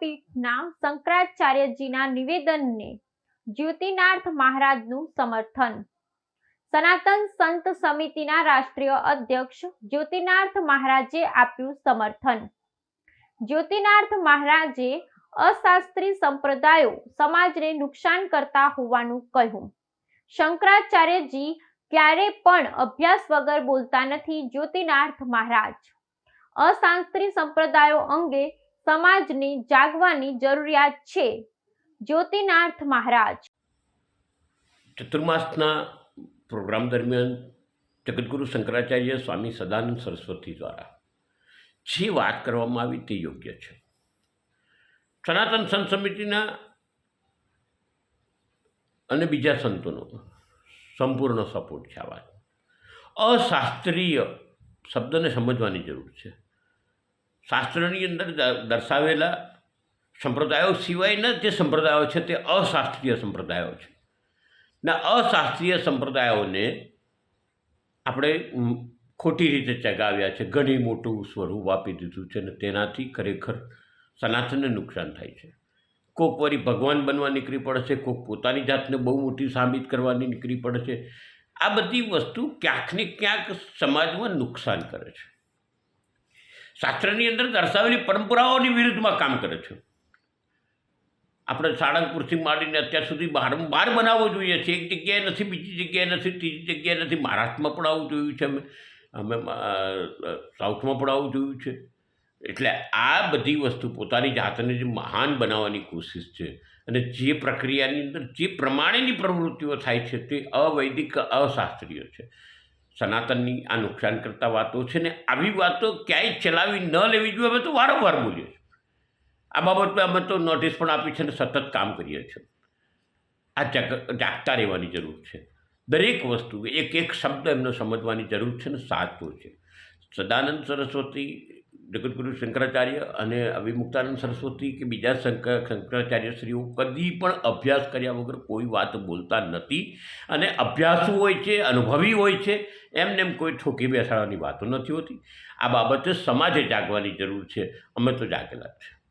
પીઠના શંકરાચાર્યજીના નિવેદનને જ્યોતિનાથ મહારાજનું સમર્થન. સનાતન સંત સમિતિના રાષ્ટ્રીય અધ્યક્ષ જ્યોતિનાથ મહારાજે આપ્યું સમર્થન. જ્યોતિનાથ મહારાજે અશાસ્ત્રી સંપ્રદાયો સમાજને નુકસાન કરતા હોવાનું કહ્યું. શંકરાચાર્યજી ક્યારે પણ અભ્યાસ વગર બોલતા નથી જ્યોતિનાથ મહારાજ. અશાસ્ત્રી સંપ્રદાયો અંગે સમાજને જાગવાની જરૂરિયાત છે. જ્યોતિનાથ મહારાજ. ચતુર્માસના પ્રોગ્રામ દરમિયાન જગતગુરુ શંકરાચાર્ય સ્વામી સદાનંદ સરસ્વતી દ્વારા જે વાત કરવામાં આવી તે યોગ્ય છે. સનાતન સંત સમિતિના અને બીજા સંતોનો સંપૂર્ણ સપોર્ટ છે આ વાત. અશાસ્ત્રીય શબ્દને સમજવાની જરૂર છે. શાસ્ત્રની અંદર દર્શાવેલા સંપ્રદાયો સિવાયના જે સંપ્રદાયો છે તે અશાસ્ત્રીય સંપ્રદાયો છે. ના અશાસ્ત્રીય સંપ્રદાયોને આપણે ખોટી રીતે ચગાવ્યા છે. ઘણી મોટું સ્વરૂપ આપી દીધું છે અને તેનાથી ખરેખર સનાતનને નુકસાન થાય છે. કોક વળી ભગવાન બનવા નીકળી પડે છે કોક પોતાની જાતને બહુ મોટી સાબિત કરવાની નીકળી પડે છે આ બધી વસ્તુ ક્યાંક ને ક્યાંક સમાજમાં નુકસાન કરે છે. શાસ્ત્રની અંદર દર્શાવેલી પરંપરાઓની વિરુદ્ધમાં કામ કરે છે. આપણે સાળંગપુરથી માંડીને અત્યાર સુધી બાર બનાવવો જોઈએ છે. એક જગ્યાએ નથી, બીજી જગ્યાએ નથી, ત્રીજી જગ્યાએ નથી. મહારાષ્ટ્રમાં પણ આવું જોયું છે. અમે અમે સાઉથમાં પણ આવું જોયું છે. એટલે આ બધી વસ્તુ પોતાની જાતને જે મહાન બનાવવાની કોશિશ છે. અને જે પ્રક્રિયાની અંદર જે પ્રમાણેની પ્રવૃત્તિઓ થાય છે તે અવૈદિક અશાસ્ત્રીય છે. સનાતનની આ નુકસાન કરતા વાતો છે ને, આવી વાતો ક્યાંય ચલાવી ન લેવી જોઈએ, અમે તો વારંવાર બોલીએ છીએ. આ બાબતમાં અમે તો નોટિસ પણ આપી છે ને, સતત કામ કરીએ છીએ. આ જગ, જાગતા રહેવાની જરૂર છે. દરેક વસ્તુ, એક એક શબ્દ એમનો સમજવાની જરૂર છે ને, સાચો છે. સદાનંદ સરસ્વતી જગતગુરુ શંકરાચાર્ય અને અવિમુક્તાનંદ સરસ્વતી કે બીજા શંકર, શંકરાચાર્યશ્રીઓ કદી પણ અભ્યાસ કર્યા વગર કોઈ વાત બોલતા નથી અને અભ્યાસુ હોય છે, અનુભવી હોય છે, એમને એમ કોઈ ઠોકી બેસાડવાની વાતો નથી હોતી. આ બાબતે સમાજે જાગવાની જરૂર છે. અમે તો જાગેલા જ છે